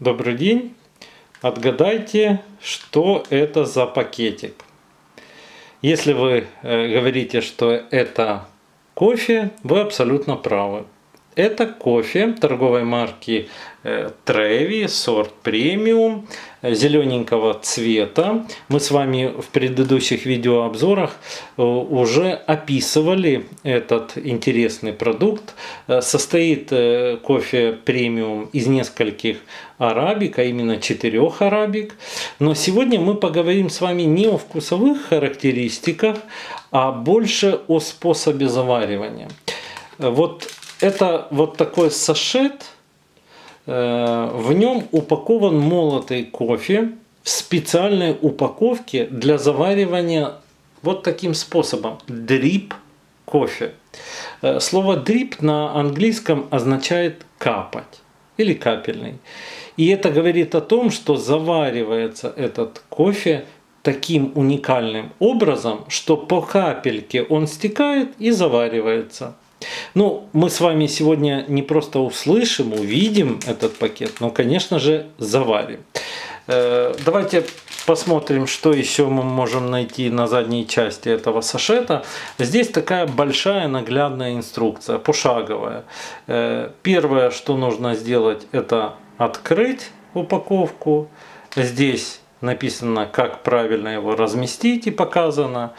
Добрый день. Отгадайте, что это за пакетик. Если вы э, говорите, что это кофе, вы абсолютно правы. Это кофе торговой марки Треви, сорт премиум, зелененького цвета. Мы с вами в предыдущих видеообзорах э, уже описывали этот интересный продукт. Э, состоит э, кофе премиум из нескольких арабик, а именно четырех арабик. Но сегодня мы поговорим с вами не о вкусовых характеристиках, а больше о способе заваривания. Вот это вот такой сашет – Э, в нем упакован молотый кофе в специальной упаковке для заваривания вот таким способом. Дрип кофе. Э, слово дрип на английском означает капать или капельный. И это говорит о том, что заваривается этот кофе таким уникальным образом, что по капельке он стекает и заваривается. Ну, мы с вами сегодня не просто услышим, увидим этот пакет, но, конечно же, заварим. Э, давайте посмотрим, что еще мы можем найти на задней части этого сашета. Здесь такая большая наглядная инструкция, пошаговая. Э, первое, что нужно сделать, это открыть упаковку. Здесь написано, как правильно его разместить и показано.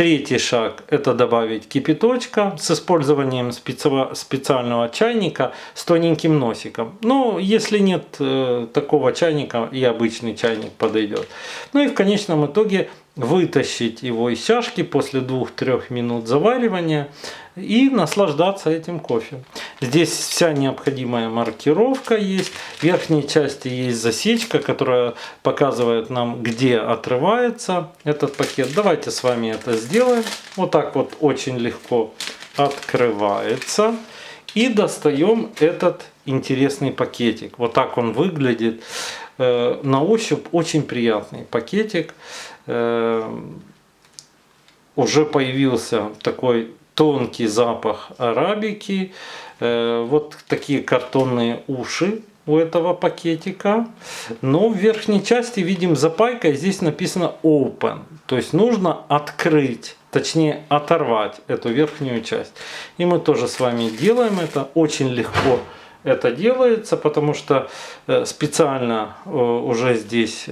Третий шаг – это добавить кипяточка с использованием специального чайника с тоненьким носиком. Но если нет э, такого чайника, и обычный чайник подойдет. Ну и в конечном итоге вытащить его из чашки после 2-3 минут заваривания и наслаждаться этим кофе. Здесь вся необходимая маркировка есть. В верхней части есть засечка, которая показывает нам, где отрывается этот пакет. Давайте с вами это сделаем. Вот так вот очень легко открывается. И достаем этот интересный пакетик. Вот так он выглядит. Э, на ощупь очень приятный пакетик. Э, уже появился такой тонкий запах арабики. Э, вот такие картонные уши у этого пакетика. Но в верхней части видим запайка, и здесь написано open. То есть нужно открыть, точнее оторвать эту верхнюю часть. И мы тоже с вами делаем это очень легко. Это делается, потому что э, специально э, уже здесь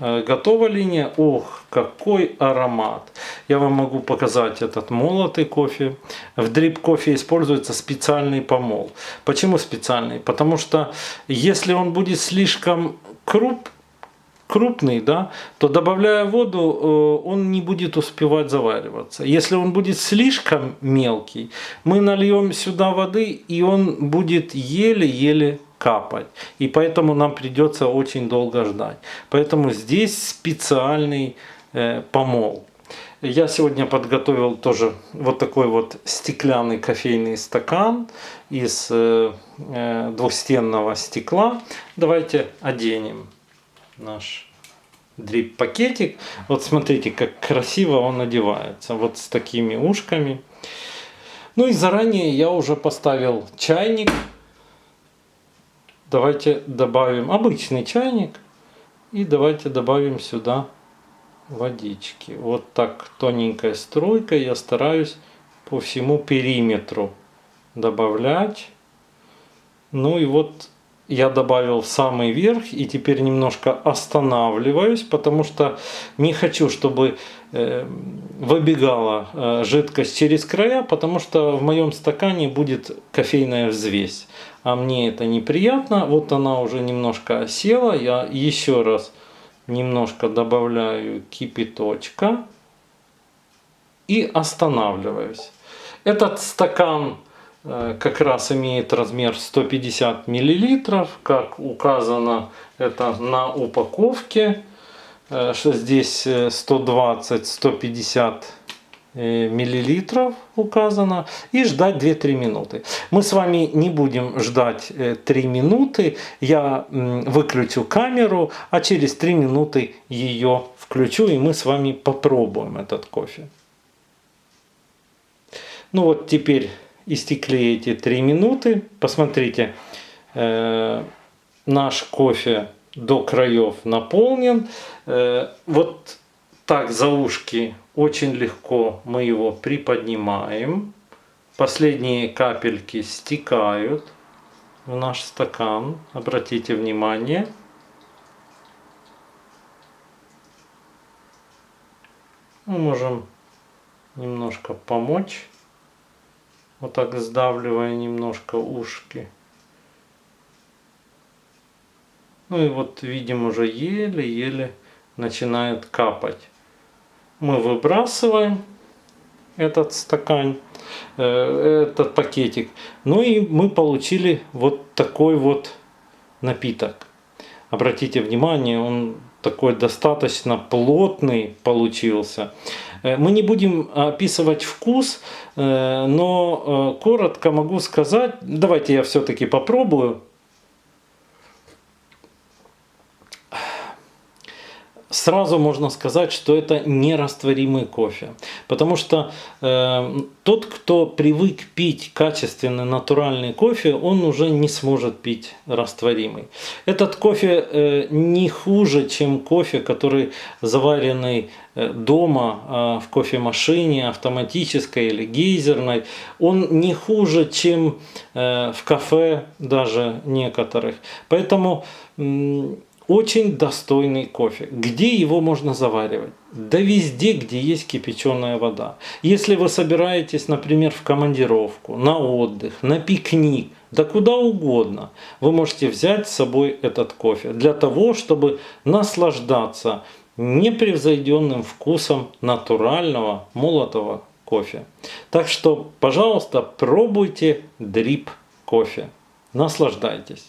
готова линия. Ох, какой аромат. Я вам могу показать этот молотый кофе. В дрип кофе используется специальный помол. Почему специальный? Потому что если он будет слишком круп, крупный, да, то добавляя воду, э, он не будет успевать завариваться. Если он будет слишком мелкий, мы нальем сюда воды, и он будет еле-еле капать. И поэтому нам придется очень долго ждать. Поэтому здесь специальный э, помол. Я сегодня подготовил тоже вот такой вот стеклянный кофейный стакан из э, э, двухстенного стекла. Давайте оденем наш дрип-пакетик. Вот смотрите, как красиво он одевается. Вот с такими ушками. Ну и заранее я уже поставил чайник Давайте добавим обычный чайник. И давайте добавим сюда водички. Вот так тоненькой струйкой я стараюсь по всему периметру добавлять. Ну и вот я добавил в самый верх и теперь немножко останавливаюсь, потому что не хочу, чтобы выбегала э, жидкость через края, потому что в моем стакане будет кофейная взвесь. А мне это неприятно. Вот она уже немножко осела. Я еще раз немножко добавляю кипяточка и останавливаюсь. Этот стакан Э, как раз имеет размер 150 миллилитров, как указано это на упаковке, э, что здесь 120-150 э, миллилитров указано и ждать 2-3 минуты. Мы с вами не будем ждать 3 минуты, я выключу камеру, а через 3 минуты ее включу и мы с вами попробуем этот кофе. Ну вот теперь истекли эти три минуты. Посмотрите, э, наш кофе до краев наполнен. Э, вот так за ушки очень легко мы его приподнимаем. Последние капельки стекают в наш стакан. Обратите внимание. Мы можем немножко помочь. Вот так сдавливая немножко ушки. Ну и вот видим уже еле-еле начинает капать. Мы выбрасываем этот стакан, э, этот пакетик. Ну и мы получили вот такой вот напиток. Обратите внимание, он такой достаточно плотный получился. Э, мы не будем описывать вкус, э, но коротко могу сказать, давайте я все-таки попробую. Сразу можно сказать, что это нерастворимый кофе. Потому что э, тот, кто привык пить качественный натуральный кофе, он уже не сможет пить растворимый. Этот кофе э, не хуже, чем кофе, который заваренный э, дома э, в кофемашине автоматической или гейзерной. Он не хуже, чем э, в кафе даже некоторых. Поэтому очень достойный кофе. Где его можно заваривать? Да везде, где есть кипяченая вода. Если вы собираетесь, например, в командировку, на отдых, на пикник, да куда угодно, вы можете взять с собой этот кофе для того, чтобы наслаждаться непревзойденным вкусом натурального молотого кофе. Так что, пожалуйста, пробуйте дрип кофе. Наслаждайтесь.